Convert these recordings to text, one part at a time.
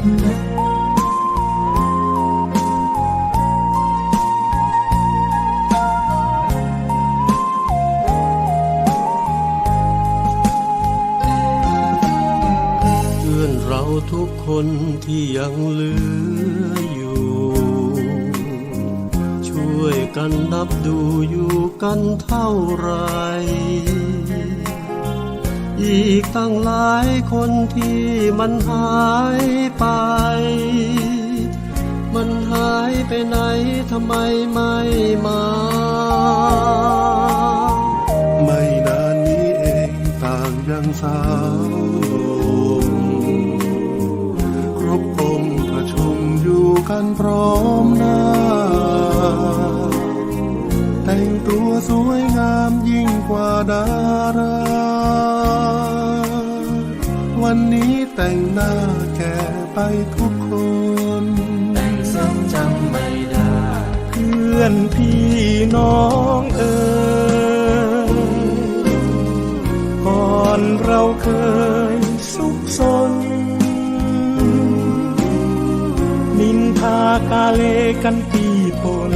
เพื่อนเราทุกคนที่ยังเหลืออยู่ ช่วยกันนับดูอยู่กันเท่าไร อีกตั้งหลายคนที่มันหายไป มันหายไปไหนทำไมไม่มา ไม่นานนี้เองต่างยังสาวครบองค์ประชุมอยู่กันพร้อมหน้า แต่งตัวสวยงามยิ่งกว่าดารา แต่งหน้าแก่ไปทุกคนแต่งซ้ำจำไม่ได้ เพื่อนพี่น้องเอ๋ยก่อนเราเคยสุขสนมินทากาเลกันปีปน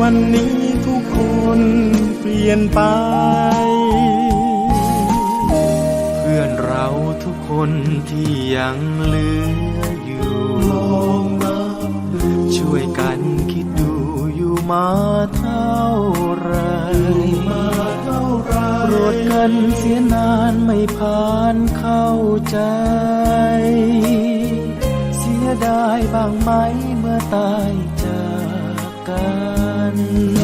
วันนี้ทุกคนเปลี่ยนไป พื่อนเราทุกคนที่ยังเหลืออยู่ช่วยกันคิดดูอยู่มาเท่าไรมาเรโกันเสียนานไม่ผ่านเข้าใจ เสียดายบางไหมเมื่อตายจากกัน